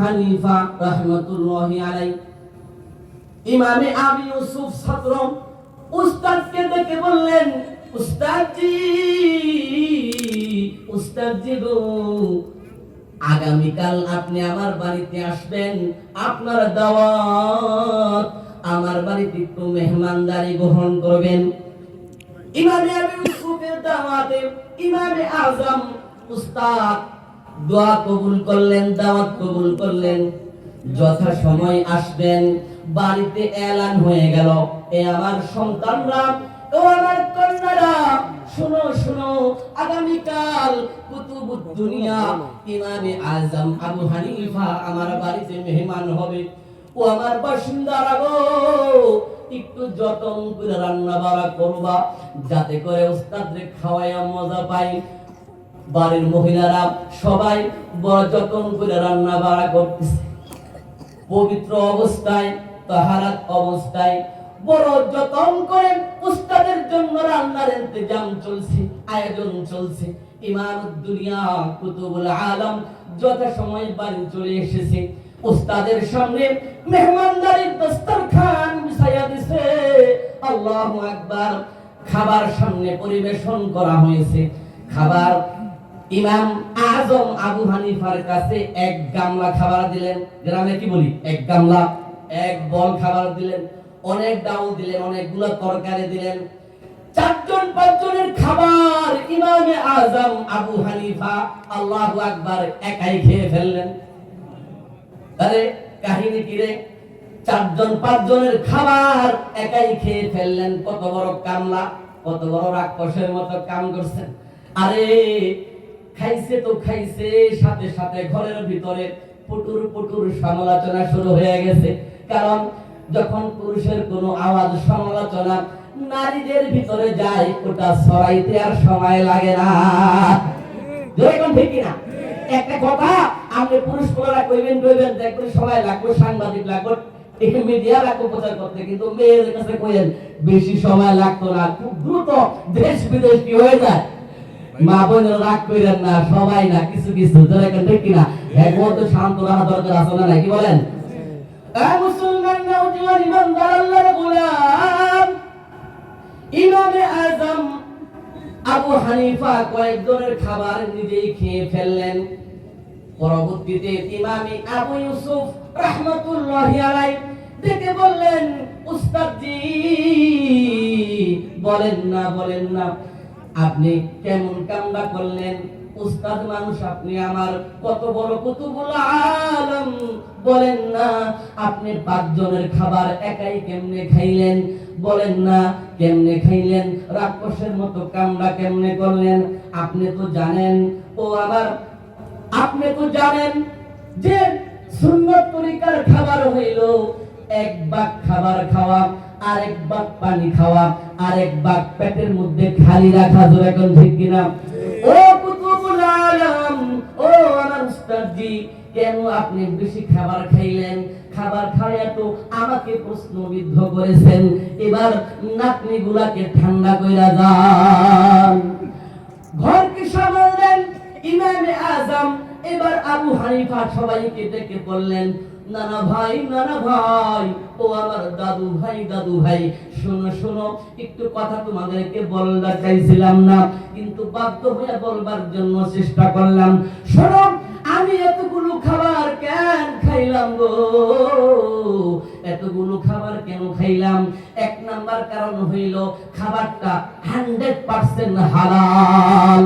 হানিফা রহমতুল্লাহি আলাই ইমামে আবু ইউসুফ উস্তাদকে ডেকে বললেন, উস্তাদজি উস্তাদজি গো, আগামীকাল আপনি আমার বাড়িতে আসবেন। আপনার দাওয়াত আমার বাড়িতে একটু মেহমানদারি গ্রহণ করবেন। ইমামে আবু ইউসুফের দাওয়াতে ইমামে আজম উস্তাদ দোয়া কবুল করলেন, দাওয়াত কবুল করলেন। যথা সময় আসবেন, বাড়িতে এলান হয়ে গেল। এ আমার সন্তানরা, ও আমার কন্যারা, শুনো শুনো, আগামীকাল কুতুবুদ দুনিয়া ইমামে আজম আবু হানিফা আমার বাড়িতে মেহমান হবে। ও আমার বাসিন্দারা গো, একটু যতন করে রান্না বাড়া করবা, যাতে করে উস্তাদরে খাওয়াইয়া মজা পাই। বাড়ির মহিলারা সবাই বড় যতন করে রান্না বাড়া করতেছে। পবিত্র অবস্থায়, তাহারাত অবস্থায় বড় যতন করে উস্তাদের জন্য রান্নার ইন্তজাম চলছে, আয়োজন চলছে। ইমাম দুনিয়া, কুতুবুল আলম যথা সময় বাড়ি চলে এসেছে, উস্তাদের সামনে মেহমানদারির দস্তরখান বিছাইয়া দিছে। আল্লাহু আকবার, খাবার সামনে পরিবেশন করা হয়েছে। খাবার ইমাম আজম আবু হানিফার কাছে এক গামলা খাবার দিলেন। গ্রামে কি বলি? এক গামলা, এক বল খাবার দিলেন, অনেক ডাউল দিলেন, অনেকগুলো তরকারি দিলেন। চারজন, পাঁচজনের খাবার ইমামে আজম আবু হানিফা আল্লাহু আকবার একাই খেয়ে ফেললেন। আরে, কাহিনী কি রে? চারজন, পাঁচজনের খাবার একাই খেয়ে ফেললেন। কত বড় কামলা, কত বড় রাক্ষসের মতো কাম করছেন। আরে খাইছে তো খাইছে, সাথে সাথে ঘরের ভিতরে পুটুর পুটুর সমালোচনা শুরু হয়ে গেছে। কারণ যখন পুরুষের কোনো আওয়াজ, সমালোচনা নারীদের ভিতরে যায়, ওটা সরাইতে আর সময় লাগে না। না একটা কথা, আপনি পুরুষ কইবেন কইবেন লাগবে, সাংবাদিক লাগবে মিডিয়া লাগবে, প্রচার করতে। কিন্তু মেয়েদের কাছে কইেন বেশি সময় লাগতো না, খুব দ্রুত দেশ বিদেশ কি হয়ে যায়? মা বোনের রাগ কইরেন না সবাই না কিছু কিছু যারা এখানে ঠিক কিনা? একবার তো শান্ত রাখা দরকার আছে না নাকি বলেন? মুসলমান নওজোয়ান ইমানদার আল্লাহর গোলাম। ইমামে আজম আবু হানিফা কয়েকজনের খাবার নিজেই খেয়ে ফেললেন। পরবর্তীতে ইমামি আবু ইউসুফ রাহমাতুল্লাহি আলাই ডেকে বললেন উস্তাদজি বলেন না বলেন না। আপনি কেমন কামটা করলেন? উস্তাদ মানুষ, আপনি আমার কত বড় কুতুবুল আলম। বলেন না, আপনি পাঁচজনের খাবার একাই কেমনে খাইলেন? বলেন না, কেমনে খাইলেন? রাক্ষসের মতো কামড়া কেমনে করলেন? আপনি তো জানেন। ও আমার, আপনি তো জানেন যে সুন্নত তরিকার খাবার হইল এক বাগ খাবার খাওয়া। আরেক বাগ পানি খাওয়া আরেক বাগ পেটের মধ্যে খালি রাখা জোর এখন ঠিক কিনা? ও কুতুবুল আলম ও আমার উস্তাদজি কেন আপনি বেশি খাবার খাইলেন? খাবার খাইয়া তো আমাকে প্রশ্নবিদ্ধ করেছেন। এবার নাতনি গুলাকে ঠান্ডা কইরা যান। ঘরকে সামালেন ইমামে আজম এবার আবু হানিফা সবাইকে ডেকে বললেন নানা ভাই নানা ভাই, ও আমার দাদু ভাই দাদু ভাই, শোনো শোনো, একটু কথা তোমাদেরকে বলবার চাইছিলাম না, কিন্তু বাধ্য হয়ে বলবার জন্য চেষ্টা করলাম। শোনো, আমি এতগুলো খাবার কেন খাইলাম গো? এতগুলো খাবার কেন খাইলাম? এক নাম্বার কারণ হইল, খাবারটা হান্ড্রেড পার্সেন্ট হালাল।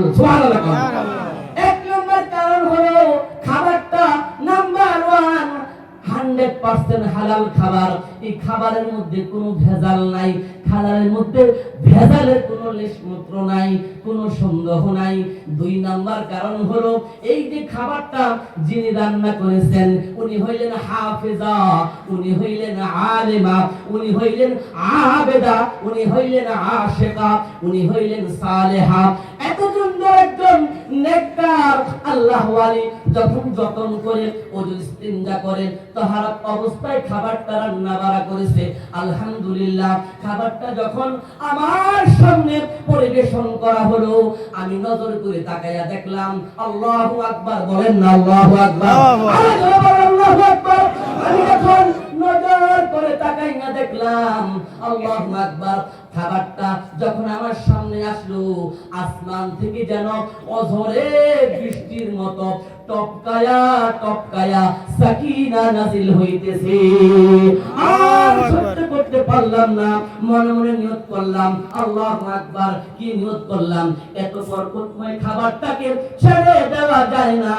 হান্ড্রেড পার্সেন্ট হালাল খাবার, এই খাবারের মধ্যে কোনো ভেজাল নাই। খাবারের মধ্যে ভেজালের কোনো লেশমাত্র নাই, কোনো সন্দেহ নাই। দুই নাম্বার কারণ হলো, এই যে খাবারটা যিনি রান্না করেছেন, উনি হইলেন হাফেজা, উনি হইলেন আলেমা, উনি হইলেন আবেদা, উনি হইলেন আশেকা, উনি হইলেন সালেহা। এত সুন্দর একজন নেককার আল্লাহ যখন যতন করে অবস্থায় খাবারটা করেছে। আলহামদুলিল্লাহ খাবারটা যখন আমার সামনে পরিবেশন করা হলো আমি নজর করে তাকাইয়া দেখলাম আল্লাহ আকবার বলেন না আল্লাহ আকবার। আল্লাহ আকবার। আমি যখন নজর করে তাকাইয়া দেখলাম আল্লাহ আকবার খাবারটা যখন আমার সামনে আসলো, আসমান থেকে যেন অঝরে বৃষ্টির মতো টপকায়া টপকায়া সাকিনা নাজিল হইতেছে। আর সহ্য করতে পারলাম না, মনে মনে নিয়ত করলাম, আল্লাহ আকবার, কি নিয়ত করলাম? এত বরকতময় খাবারটাকে ছেড়ে দেওয়া যায় না।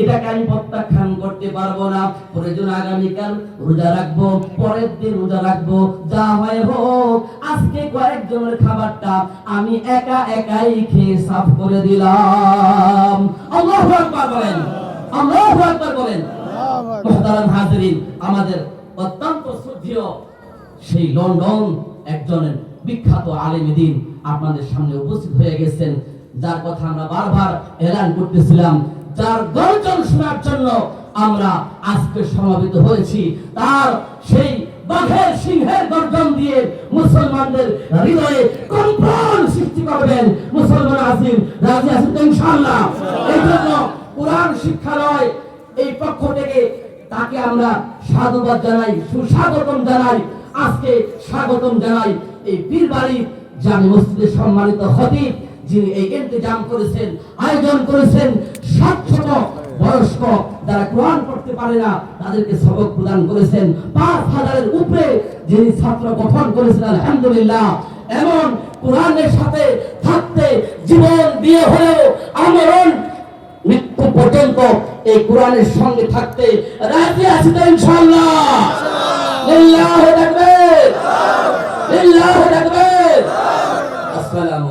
এটাকে আমি প্রত্যাখ্যান করতে পারব না। প্রয়োজন আগামীকাল রোজা রাখব, পরের দিন রোজা রাখব। যা হয় হোক, আজকে কয়েকজনের খাবারটা আমি একা একাই খেয়ে সাফ করে দিলাম। আকবার বলেন আকবার বলেন। মুহতারাম হাজিরিন, আমাদের অত্যন্ত শ্রদ্ধেয় সেই লন্ডন একজনের বিখ্যাত আলেম দিন আপনাদের সামনে উপস্থিত হয়ে গেছেন। যার কথা আমরা বারবার এলান করতেছিলাম যার গর্জন শোনার জন্য আমরা আজকে সমাবেত হয়েছি। তার সেই বাঘের সিংহের গর্জন দিয়ে মুসলমানদের হৃদয়ে কম্পন সৃষ্টি করবেন মুসলমান আসিন রাজি আসিন তো ইনশাআল্লাহ? এই জন্য কোরআন শিক্ষালয় এই পক্ষ থেকে তাকে আমরা সাধুবাদ জানাই, সুস্বাগতম জানাই, আজকে স্বাগতম জানাই এই পীরবাড়ি জামি মসজিদের সম্মানিত খতিব যিনি এই করেছেন, আয়োজন করেছেন বয়স্ক যারা কোরআন পারে না, তাদেরকে সবক প্রদান করেছেন। পাঁচ হাজারের উপরে যিনি ছাত্র গঠন করেছেন, আলহামদুলিল্লাহ, এমন কোরআনের সাথে থাকতে জীবন দিয়ে হলেও আমরণ মৃত্যু পর্যন্ত এই কোরআনের সঙ্গে থাকতে রাজি আছি তো ইনশাআল্লাহ। আসসালামু